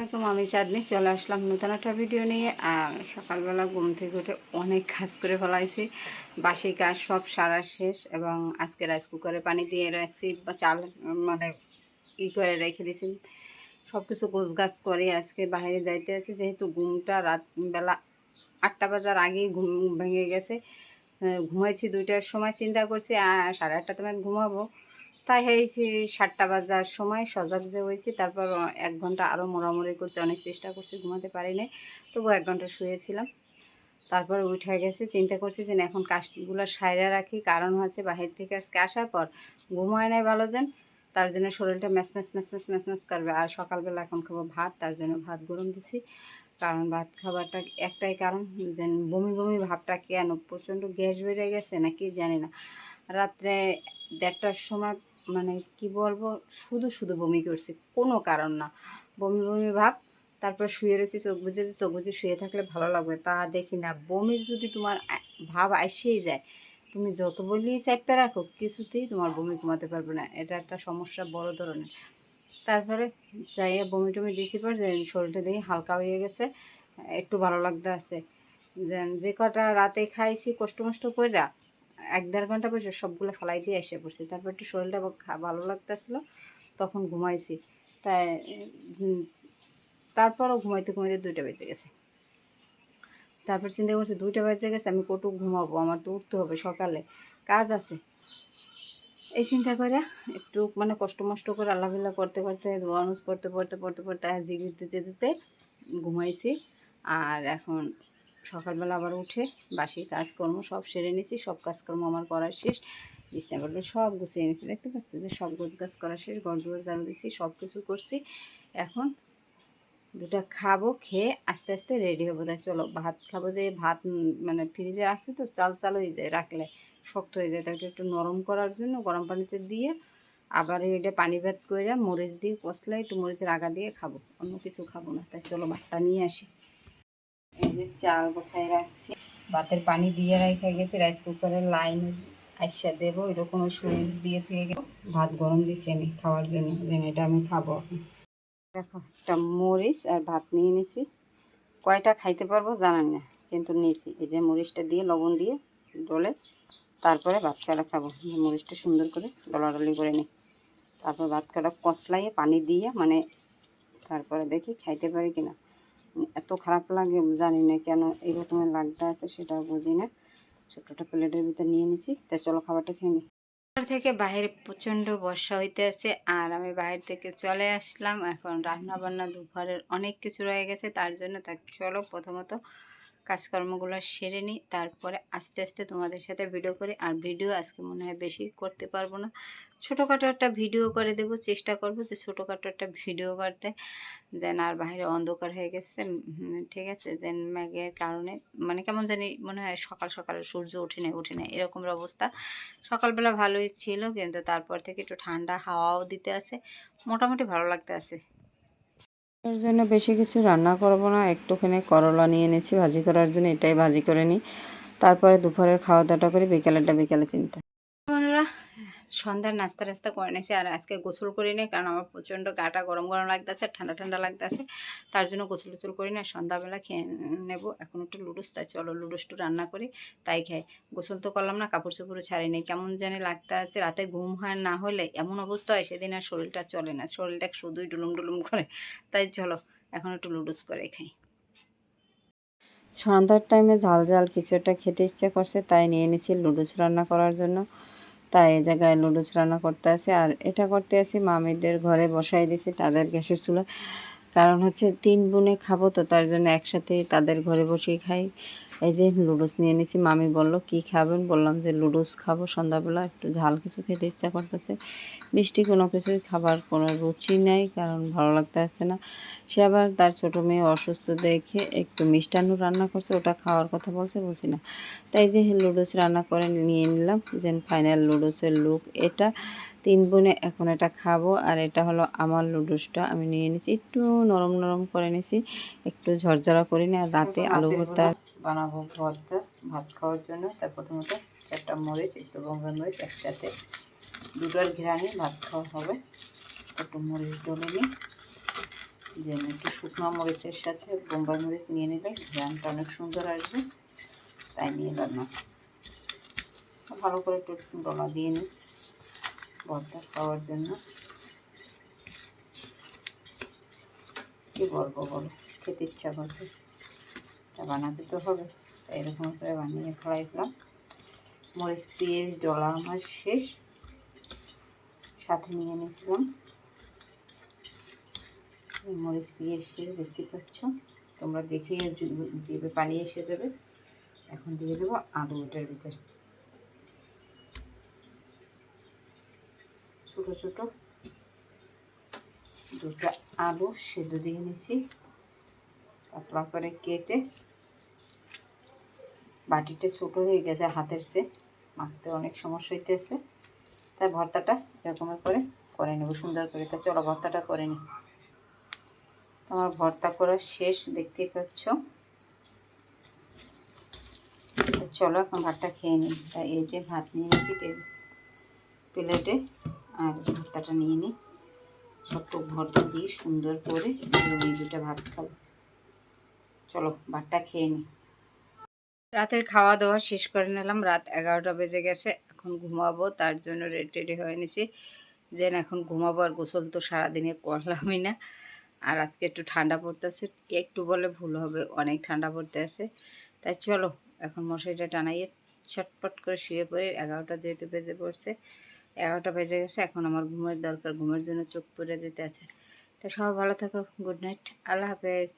আসসালামাইকুম আমি চাঁদনি চলে আসলাম নতুন একটা ভিডিও নিয়ে। আর সকালবেলা ঘুম থেকে উঠে অনেক কাজ করে ফেলাইছি। বাসি কাজ সব সারা শেষ এবং আজকে রাইস কুকারে পানি দিয়ে রাখছি বা চাল মানে ই করে রেখে দিয়েছি। সব কিছু গোছ গাছ করে আজকে বাইরে যাইতে আছে, যেহেতু ঘুমটা রাত বেলা আটটা বাজার আগেই ঘুম ভেঙে গেছে। ঘুমাইছি দুইটার সময়, চিন্তা করছি আর সাড়ে আটটা তোমার ঘুমাবো। তাই হয়েছি সাতটা বাজার সময় সজাগ যে হয়েছি, তারপর এক ঘণ্টা আরও মোড়ামুড়ি করছি, অনেক চেষ্টা করছি, ঘুমাতে পারি নাই তবু এক ঘণ্টা শুয়েছিলাম। তারপর উঠে গেছে, চিন্তা করছি যে এখন কাজগুলো সাইরা রাখি, কারণ হচ্ছে বাহির থেকে আজকে আসার পর ঘুমায় নাই ভালো যেন, তার জন্য শরীরটা ম্যাচ ম্যাচ ম্যাচ করবে। আর সকালবেলা এখন খাব ভাত, তার জন্য ভাত গরম দিছি, কারণ ভাত খাবারটা একটাই কারণ, যে বমি বমি ভাবটা কেন প্রচণ্ড গ্যাস বেড়ে গেছে না কি জানি না। রাত্রে দেড়টার সময় মানে কি বলব, শুধু শুধু বমি করছি, কোনো কারণ না। বমি বমি ভাব, তারপর শুয়ে রয়েছি, চোখ বুঝে চোখ বুঝে শুয়ে থাকলে ভালো লাগবে। তা দেখি না, বমির যদি তোমার ভাব আসেই যায়, তুমি যত বলি চাইপে রাখো, কিছুতেই তোমার বমি কমাতে পারবে না। এটা একটা সমস্যা, বড় ধরনের। তারপরে যাইয়া বমি টমি দিয়েছি পর যে শরীরটা দেখি হালকা হয়ে গেছে, একটু ভালো লাগতে আছে। যে কটা রাতে খাইছি, কষ্ট মষ্ট কইরা এক দেড় ঘণ্টা বসে সবগুলো ফেলাই দিয়ে এসে পড়ছি। তারপর একটু শরীরটা ভালো লাগতেছিল, তখন ঘুমাইছি। তাই তারপরও ঘুমাইতে ঘুমাইতে দুইটা বেজে গেছে। তারপর চিন্তা করছি দুইটা বেজে গেছে, আমি কটুক ঘুমাবো, আমার তো উঠতে হবে সকালে। কাজ আছে। এই চিন্তা করে একটু মানে কষ্ট মষ্ট করে আল্লাহ করতে করতে মানুষ পড়তে পড়তে পড়তে পড়তে জিগির দিতে দিতে ঘুমাইছি। আর এখন সকালবেলা আবার উঠে বাসি কাজকর্ম সব সেরে নিয়েছি সব কাজকর্ম আমার করা শেষ। বিছনাগুলো সব গুছিয়ে নিয়েছি দেখতে পাচ্ছ যে সব গোছ গাছ করা শেষ ঘর দুয়ার ঝাড়ু দিছি, সব কিছু করছি। এখন দুটা খাব, খেয়ে আস্তে আস্তে রেডি হব। তাই চলো ভাত খাব যে, ভাত মানে ফ্রিজে রাখছি তো, চাল চাল হয়ে যায়, রাখলে শক্ত হয়ে যায়। ওটা একটু নরম করার জন্য গরম পানিতে দিয়ে আবার এটা পানি ভাত করে মরিচ দিয়ে কষলে একটু মরিচের আগা দিয়ে খাব। অন্য কিছু খাব না। তাই চলো ভাতটা নিয়ে আসি। এই যে চাল গোছাই রাখছি। ভাতের পানি দিয়ে রেখে গেছি, রাইস কুকারের লাইন আইসা দেবো এরকম সুইচ দিয়ে থুয়ে গেল ভাত গরম দিছি আমি খাওয়ার জন্য যে এটা আমি খাব দেখো, একটা মরিচ আর ভাত নিয়ে নিছি। কয়টা খাইতে পারব জানান না, কিন্তু নিয়েছি এই যে মরিচটা দিয়ে, লবণ দিয়ে ডলে তারপরে ভাত কাটা খাব। মরিচটা সুন্দর করে ডলাডলি করে নিই। তারপর ভাত কাটা কষলাইয়ে পানি দিয়ে মানে তারপরে দেখি খাইতে পারি কিনা। এত খারাপ লাগে জানি না কেন এরকমের লাগতে আছে সেটা বুঝি না। ছোট্টটা প্লেটের ভিতরে নিয়ে নিছি। তাই চলো খাবারটা খেয়ে নিই থেকে বাইরে প্রচণ্ড বর্ষা হইতে আছে আর আমি বাইরে থেকে চলে আসলাম। এখন রান্না বান্না দুপুরের অনেক কিছু রয়ে গেছে, তার জন্য তাই চলো প্রথমত কাজকর্মগুলো সেরে নিই, তারপরে আস্তে আস্তে তোমাদের সাথে ভিডিও করি। আর ভিডিও আজকে মনে হয় বেশি করতে পারব না। ছোটোখাটো একটা ভিডিও করে দেবো, চেষ্টা করব যে ছোটোখাটো একটা ভিডিও করতে। যেন আর বাইরে অন্ধকার হয়ে গেছে ঠিক আছে? যেন ম্যাগের কারণে মানে কেমন জানি মনে হয় সকাল সকাল সূর্য উঠে নেই উঠে নেই, এরকম অবস্থা। সকালবেলা ভালোই ছিল, কিন্তু তারপর থেকে একটু ঠান্ডা হাওয়াও দিতে আছে। মোটামুটি ভালো লাগতে আছে। এর জন্য বেশি কিছু রান্না করব না, একটুখানি করলা নিয়ে এনেছি, ভাজি করার জন্য এটাই ভাজি করে নিই তারপরে দুপুরের খাওয়া দাওয়াটা করে, বিকেলেরটা বিকেলে চিন্তা সন্ধ্যার নাস্তা টাস্তা করে নিয়েছি আর আজকে গোসল করি নি কারণ আমার প্রচণ্ড গাটা গরম গরম লাগতেছে, ঠান্ডা ঠান্ডা লাগতেছে। তার জন্য গোসল টোসল করি না, সন্ধ্যাবেলা খেয়ে নেব। এখন একটু লুডুস তাই চলো লুডুসটু রান্না করি, তাই খাই। গোসল তো করলাম না, কাপড় চোপড় ছাড়ি নেই কেমন জানি লাগতে আছে, রাতে ঘুম হয় না হলে এমন অবস্থা হয় সেদিন আর শরীরটা চলে না, শরীরটা শুধুই ডুলুম ডুলুম করে। তাই চলো, এখন একটু লুডুস করে খাই। সন্ধ্যার টাইমে ঝাল ঝাল কিছু একটা খেতে ইচ্ছে করছে, তাই নিয়ে নিয়েছি লুডুস রান্না করার জন্য। তাই এ জায়গায় লুডুস রান্না করতে আসি। আর এটা করতে আসি, মামিদের ঘরে বসাই দিছি তাদের গ্যাসের চুলা কারণ হচ্ছে তিন বোনে খাব তো, তার জন্য একসাথে তাদের ঘরে বসেই খাই। এই যে লুডুস নিয়ে নিছি, মামি বলল, কি খাবেন? বললাম যে লুডুস খাব সন্ধ্যাবেলা, একটু ঝাল কিছু খেতে ইচ্ছা করতেছে। মিষ্টি কোনো কিছুই খাবার কোনো রুচি নাই, কারণ ভালো লাগতে আসছে না। সে আবার তার ছোটো মেয়ে অসুস্থ দেখে একটু মিষ্টান্ন রান্না করছে, ওটা খাওয়ার কথা বলছে, বলছি না। তাই যে লুডুস রান্না করে নিয়ে নিলাম যে ফাইনাল লুডুসের লুক এটা। তিন বোনে এখন এটা খাব। আর এটা হলো আমার লুডুসটা আমি নিয়ে নিছি একটু নরম নরম করে নিছি। একটু ঝরঝরা করি না আর রাতে আলু ভর্তা। বানাবো ভর্তা ভাত খাওয়ার জন্য। তার প্রথমত চারটা মরিচ একটু গঙ্গা মরিচ একসাথে। দুটোর ঘিরানি ভাত খাওয়া হবে। একটু মরিচ ডলে নিই। যে একটু শুকনো মরিচের সাথে বোম্বাই মরিচ নিয়ে নিলে ঘ্রানটা অনেক সুন্দর আসবে। তাই নিয়ে না ভালো করে একটু ডলা দিয়ে নিই। ভর্তা খাওয়ার জন্য। কি বলব বলো? খেতে ইচ্ছা করছে। তা বানাতে তো হবে। তাই এরকম করে বানিয়ে খাওয়াইলাম। মরিচ, পেঁয়াজ, ডলা আমার শেষ। সাথে নিয়ে নিয়েছিলাম। মরিচ, পেঁয়াজ শেষ, দেখতে পাচ্ছ? তোমরা দেখে জিভে পানি এসে যাবে। এখন দিয়ে দেবো আলু ওটার ভিতরে। ছোটো ছোটো। দুটো আলু সেদ্ধ দিয়ে নিছি। পাতলা করে কেটে বাটিটা ছোটো হয়ে গেছে হাতের সে মাখতে অনেক সমস্যা হইতেছে। তাই ভর্তাটা এরকম করে করে নেব, সুন্দর করে। তা চলো ভর্তাটা করে নিই আমার ভর্তা করা শেষ, দেখতেই পাচ্ছ। চলো এখন ভাতটা খেয়ে নিই তাই এই যে ভাত নিয়ে নিয়েছি প্লেটে আর ভর্তাটা নিয়ে নিই ছোট্ট ভর্তা দিয়ে সুন্দর করে এই দুটা ভাত খাব। চলো, ভাতটা খেয়ে নিই রাতের খাওয়া দাওয়া শেষ করে নিলাম। রাত এগারোটা বেজে গেছে, এখন ঘুমাবো, তার জন্য রেডি টেডি হয়ে নিছি। যে এখন ঘুমাবো আর গোসল তো সারাদিনে করলামই না। আর আজকে একটু ঠান্ডা পড়তেছে একটু বলে ভুল হবে, অনেক ঠান্ডা পড়তে আছে। তাই চলো, এখন মশারিটা টানাইয়ে ছটপট করে শুয়ে পড়ে। এগারোটা যেহেতু বেজে পড়ছে এগারোটা বেজে গেছে, এখন আমার ঘুমের দরকার, ঘুমের জন্য চোখ পড়ে যেতে আছে। তা সবাই ভালো থাকো, গুড নাইট, আল্লাহ হাফেজ।